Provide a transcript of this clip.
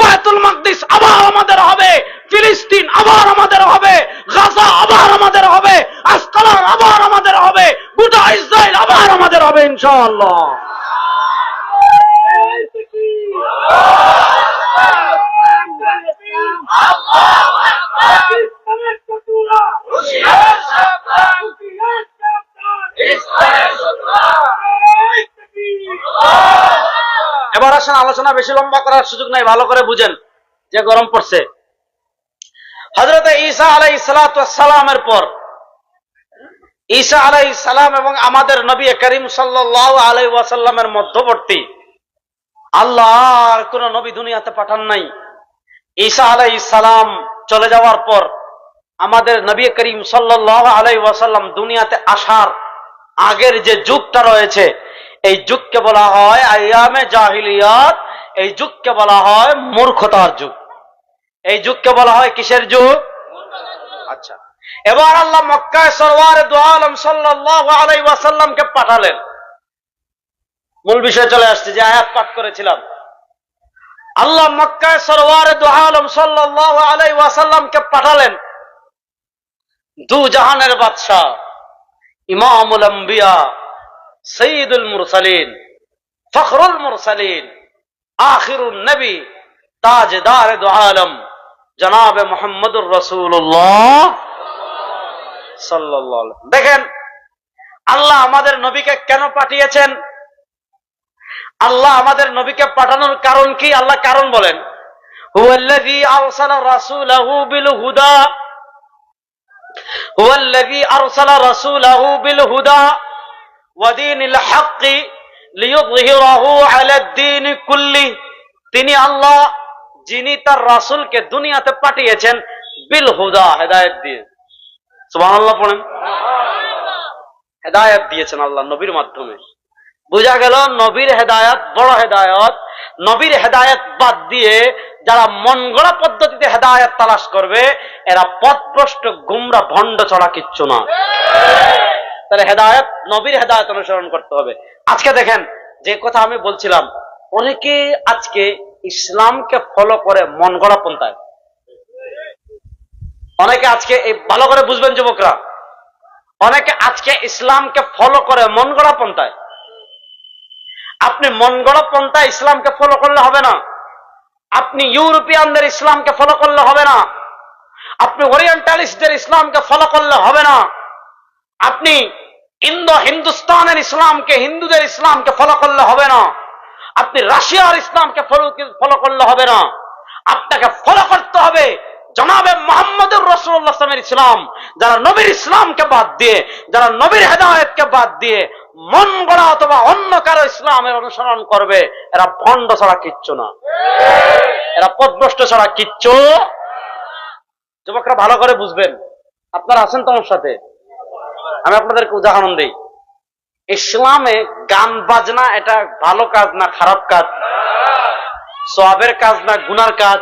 বায়তুল মাকদিস আবার আমাদের হবে, ফিলিস্তিন আবার আমাদের হবে, গাজা আবার আমাদের হবে আসকালান আবার আমাদের হবে, গোটা ইসরায়েল আবার আমাদের হবে ইনশাআল্লাহ। এবার আসেন, আলোচনা বেশি লম্বা করার সুযোগ নাই, ভালো করে বুঝেন যে গরম পড়ছে। হজরত ঈসা আলাই সালামের পর, ঈসা আলাই সালাম এবং আমাদের নবী করিম ওয়াসাল্লামের মধ্যবর্তী আল্লাহ আর কোন নবী দুনিয়াতে পাঠান নাই। ঈসা আলাই সালাম চলে যাওয়ার পর, আমাদের নবী করিম সাল্লাহ আলাই ওয়াসাল্লাম দুনিয়াতে আসার আগের যে যুগটা রয়েছে এই যুগকে বলা হয় আয়ামে জাহিলিয়াত, এই যুগকে বলা হয় মূর্খতার যুগ। এই যুগকে বলা হয় কিসের যুগ? আচ্ছা। এবার আল্লাহ মক্কায় সরওয়ার দোয়ালম সাল্লাল্লাহু আলাইহি ওয়াসাল্লামকে পাঠালেন। মূল বিষয়ে চলে আসছে, যে আয়াত পাঠ করেছিলাম। আল্লাহ মক্কায় সরওয়ার দোয়ালম সাল্লাল্লাহু আলাইহি ওয়াসাল্লামকে পাঠালেন। দু জাহানের বাদশাহ, ইমামুল আম্বিয়া সঈদুল মুরসালিন, ফখরুল মুরসালিন আখিরুল নবী, তাজদার দু আলম, জনাবে মোহাম্মদুর রসুল্লাহ। দেখেন, আল্লাহ আমাদের নবীকে কেন পাঠিয়েছেন আল্লাহ আমাদের নবীকে পাঠানোর কারণ কি আল্লাহ কারণ বলেন, হুয়াল্লাযী আরসালা বিল হুদা হুয়াল্লাযী আরসালা বিল হুদা ওয়া দীনিল হাক্কি লিইয়ুযহিরাহু আলা দ্বীন কুল্লি। তিনি আল্লাহ, যিনি তার রাসূলকে দুনিয়াতে পাঠিয়েছেন বিল হুদা, হেদায়েত দিয়ে। সুবহানাল্লাহ পড়েন। হেদায়েত দিয়েছেন আল্লাহ নবীর মাধ্যমে। বোঝা গেল নবীর হেদায়ত বড় হেদায়ত। নবীর হেদায়ত বাদ দিয়ে যারা মন গড়া পদ্ধতিতে হেদায়ত তালাশ করবে, এরা পথভ্রষ্ট, গুমরা, ভণ্ড ছড়া কিচ্ছু না। তাহলে হেদায়ত, নবীর হেদায়ত অনুসরণ করতে হবে। আজকে দেখেন, যে কথা আমি বলছিলাম, অনেকে আজকে ইসলামকে ফলো করে মন গড়া পন্থায়। অনেকে আজকে এই ভালো করে বুঝবেন যুবকরা, অনেকে আজকে ইসলামকে ফলো করে মন গড়া পন্থায়। আপনি মন গড়া পন্থা ইসলামকে ফলো করলে হবে না। আপনি ইউরোপিয়ানদের ইসলামকে ফলো করলে হবে না। আপনি ওরিয়েন্টালিস্টদের ইসলামকে ফলো করলে হবে না। আপনি ইন্দো হিন্দুস্তানের ইসলামকে, হিন্দুদের ইসলামকে ফলো করলে হবে না। আপনি রাশিয়ার ইসলামকে ফলো করলে হবে না। আপনাকে ফলো করতে হবে জনাবে মোহাম্মদুর রসুল্লাহ ইসলাম, যারা নবীর ইসলামকে বাদ দিয়ে, যারা নবীর হেদায়তকে বাদ দিয়ে মন গড়া অথবা অন্য কারও ইসলামের অনুসরণ করবে, এরা ভণ্ড ছাড়া কিচ্ছু না। এরা পদভ্রষ্ট ছাড়া কিচ্ছু। যুবকরা ভালো করে বুঝবেন। আপনারা আছেন তোমার সাথে? আমি আপনাদেরকে উদাহরণ দিই। ইসলামে গান বাজনা এটা ভালো কাজ না খারাপ কাজ? সবের কাজ না গুনার কাজ?